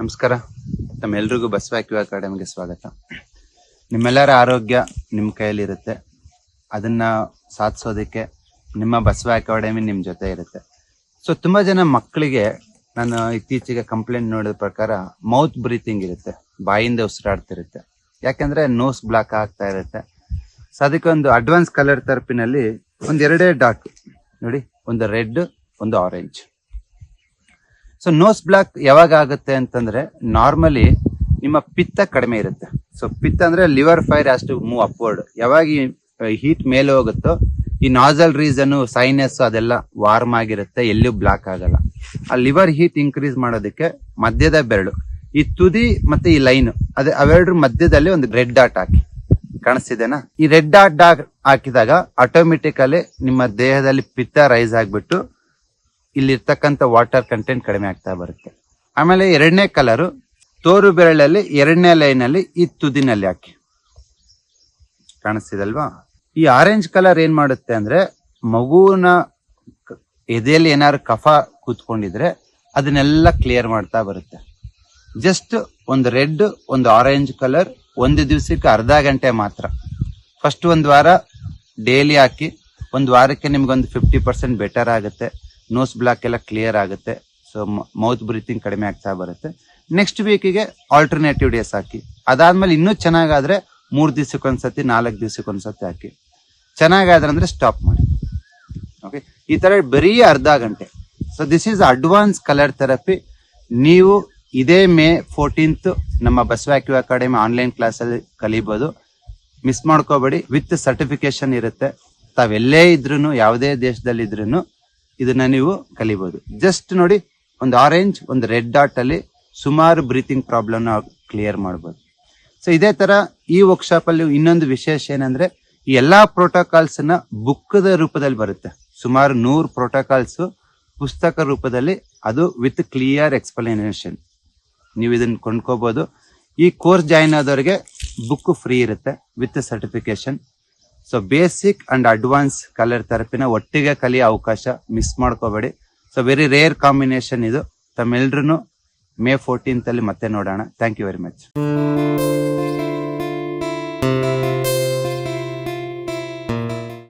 ನಮಸ್ಕಾರ. ತಮ್ಮೆಲ್ರಿಗೂ ಬಸವ ಕ್ಯೂ ಅಕಾಡೆಮಿಗೆ ಸ್ವಾಗತ. ನಿಮ್ಮೆಲ್ಲರ ಆರೋಗ್ಯ ನಿಮ್ಮ ಕೈಯಲ್ಲಿರುತ್ತೆ. ಅದನ್ನ ಸಾಧಿಸೋದಕ್ಕೆ ನಿಮ್ಮ ಬಸವ ಅಕಾಡೆಮಿ ನಿಮ್ಮ ಜೊತೆ ಇರುತ್ತೆ. ಸೊ ತುಂಬಾ ಜನ ಮಕ್ಕಳಿಗೆ ನಾನು ಇತ್ತೀಚೆಗೆ ಕಂಪ್ಲೇಂಟ್ ನೋಡಿದ ಪ್ರಕಾರ ಮೌತ್ ಬ್ರೀತಿಂಗ್ ಇರುತ್ತೆ. ಬಾಯಿಂದ ಉಸಿರಾಡ್ತಿರುತ್ತೆ. ಯಾಕಂದ್ರೆ ನೋಸ್ ಬ್ಲಾಕ್ ಆಗ್ತಾ ಇರುತ್ತೆ. ಸೊ ಅದಕ್ಕೆ ಒಂದು ಅಡ್ವಾನ್ಸ್ ಕಲರ್ ತರಪಿನಲ್ಲಿ ಒಂದೆರಡೇ ಡಾಟ್ ನೋಡಿ, ಒಂದು ರೆಡ್ ಒಂದು ಆರೆಂಜ್ ಸೊ ನೋಸ್ ಬ್ಲಾಕ್ ಯಾವಾಗ ಆಗುತ್ತೆ ಅಂತಂದ್ರೆ ನಾರ್ಮಲಿ ನಿಮ್ಮ ಪಿತ್ತ ಕಡಿಮೆ ಇರುತ್ತೆ. ಸೊ ಪಿತ್ತ ಅಂದ್ರೆ ಲಿವರ್ ಫೈರ್ ಅಷ್ಟು ಮೂವ್ ಅಪ್ವರ್ಡ್ ಯಾವಾಗ ಹೀಟ್ ಮೇಲೆ ಹೋಗುತ್ತೋ, ಈ ನಾಸಲ್ ರೀಸನ್ ಸೈನಸ್ ಅದೆಲ್ಲ ವಾರ್ಮ್ ಆಗಿರುತ್ತೆ ಎಲ್ಲೂ ಬ್ಲಾಕ್ ಆಗಲ್ಲ. ಆ ಲಿವರ್ ಹೀಟ್ ಇನ್ಕ್ರೀಸ್ ಮಾಡೋದಕ್ಕೆ ಮಧ್ಯದ ಬೆರಳು, ಈ ತುದಿ ಮತ್ತೆ ಈ ಲೈನ್, ಅದೇ ಅವೆರಡರ ಮಧ್ಯದಲ್ಲಿ ಒಂದು ರೆಡ್ ಡಾಟ್ ಹಾಕಿ. ಕಾಣಿಸ್ತಿದೆನಾ? ಈ ರೆಡ್ ಡಾಟ್ ಡಾಟ್ ಹಾಕಿದಾಗ ಆಟೋಮೆಟಿಕಲಿ ನಿಮ್ಮ ದೇಹದಲ್ಲಿ ಪಿತ್ತ ರೈಸ್ ಆಗ್ಬಿಟ್ಟು ಇಲ್ಲಿರ್ತಕ್ಕಂಥ ವಾಟರ್ ಕಂಟೆಂಟ್ ಕಡಿಮೆ ಆಗ್ತಾ ಬರುತ್ತೆ. ಆಮೇಲೆ ಎರಡನೇ ಕಲರು ತೋರು ಬೆರಳಲ್ಲಿ ಎರಡನೇ ಲೈನಲ್ಲಿ ಈ ತುದಿನಲ್ಲಿ ಹಾಕಿ. ಕಾಣಿಸ್ತಿದಲ್ವಾ? ಈ ಆರೆಂಜ್ ಕಲರ್ ಏನ್ ಮಾಡುತ್ತೆ ಅಂದ್ರೆ ಮಗುವಿನ ಎದೆಯಲ್ಲಿ ಏನಾದ್ರು ಕಫ ಕೂತ್ಕೊಂಡಿದ್ರೆ ಅದನ್ನೆಲ್ಲ ಕ್ಲಿಯರ್ ಮಾಡ್ತಾ ಬರುತ್ತೆ. ಜಸ್ಟ್ ಒಂದು ರೆಡ್ ಒಂದು ಆರೆಂಜ್ ಕಲರ್ ಒಂದು ದಿವಸಕ್ಕೆ ಅರ್ಧ ಗಂಟೆ ಮಾತ್ರ. ಫಸ್ಟ್ ಒಂದು ವಾರ ಡೈಲಿ ಹಾಕಿ, ಒಂದು ವಾರಕ್ಕೆ ನಿಮ್ಗೊಂದು ಫಿಫ್ಟಿ ಪರ್ಸೆಂಟ್ ಬೆಟರ್ ಆಗುತ್ತೆ. ನೋಸ್ ಬ್ಲಾಕ್ ಎಲ್ಲ ಕ್ಲಿಯರ್ ಆಗುತ್ತೆ. ಸೊ ಮೌತ್ ಬ್ರೀತಿಂಗ್ ಕಡಿಮೆ ಆಗ್ತಾ ಬರುತ್ತೆ. ನೆಕ್ಸ್ಟ್ ವೀಕಿಗೆ ಆಲ್ಟರ್ನೇಟಿವ್ ಡೇಸ್ ಹಾಕಿ. ಅದಾದ್ಮೇಲೆ ಇನ್ನೂ ಚೆನ್ನಾಗಾದ್ರೆ ಮೂರು ದಿವಸಕ್ಕೊಂದ್ಸತಿ, ನಾಲ್ಕು ದಿವಸಕ್ಕೊಂದ್ಸತಿ ಹಾಕಿ. ಚೆನ್ನಾಗಾದ್ರೆ ಅಂದರೆ ಸ್ಟಾಪ್ ಮಾಡಿ. ಓಕೆ ಈ ಥರ ಬರೀ ಅರ್ಧ ಗಂಟೆ. So this is advance colour therapy ನೀವು ಇದೇ ಮೇ ಫೋರ್ಟೀನ್ತ್ ನಮ್ಮ ಬಸವಾಕ್ಯೂ ಅಕಾಡೆಮಿ ಆನ್ಲೈನ್ ಕ್ಲಾಸಲ್ಲಿ ಕಲಿಬೋದು. ಮಿಸ್ ಮಾಡ್ಕೋಬೇಡಿ. ವಿತ್ ಸರ್ಟಿಫಿಕೇಶನ್ ಇರುತ್ತೆ. ತಾವೆಲ್ಲೇ ಇದ್ರೂ ಯಾವುದೇ ದೇಶದಲ್ಲಿ ಇದ್ರೂ ಇದನ್ನ ನೀವು ಕಲಿಬಹುದು ಜಸ್ಟ್ ನೋಡಿ, ಒಂದು ಆರೆಂಜ್ ಒಂದು ರೆಡ್ ಡಾಟ್ ಅಲ್ಲಿ ಸುಮಾರು ಬ್ರೀತಿಂಗ್ ಪ್ರಾಬ್ಲಮ್ ಕ್ಲಿಯರ್ ಮಾಡಬಹುದು ಸೊ ಇದೇ ತರ ಈ ವರ್ಕ್ಶಾಪ್ ಅಲ್ಲಿ ಇನ್ನೊಂದು ವಿಶೇಷ ಏನಂದ್ರೆ ಎಲ್ಲಾ ಪ್ರೋಟೋಕಾಲ್ಸ್ನ ಬುಕ್ಕದ ರೂಪದಲ್ಲಿ ಬರುತ್ತೆ. ಸುಮಾರು ನೂರು ಪ್ರೋಟೋಕಾಲ್ಸ್ ಪುಸ್ತಕ ರೂಪದಲ್ಲಿ ಅದು ವಿತ್ ಕ್ಲಿಯರ್ ಎಕ್ಸ್ಪ್ಲನೇಷನ್ ನೀವು ಇದನ್ನ ಕೊಂಡ್ಕೋಬಹುದು ಈ ಕೋರ್ಸ್ ಜಾಯಿನ್ ಆದವರಿಗೆ ಬುಕ್ ಫ್ರೀ ಇರುತ್ತೆ with certification so basic and advance colour ಥೆರಪಿನ ಒಟ್ಟಿಗೆ ಕಲಿಯೋ ಅವಕಾಶ ಮಿಸ್ ಮಾಡ್ಕೋಬೇಡಿ. ಸೊ ವೆರಿ ರೇರ್ ಕಾಂಬಿನೇಷನ್ ಇದು. ತಮ್ಮೆಲ್ರೂ ಮೇ ಫೋರ್ಟೀನ್ತ್ ಅಲ್ಲಿ ಮತ್ತೆ ನೋಡೋಣ. Thank you very much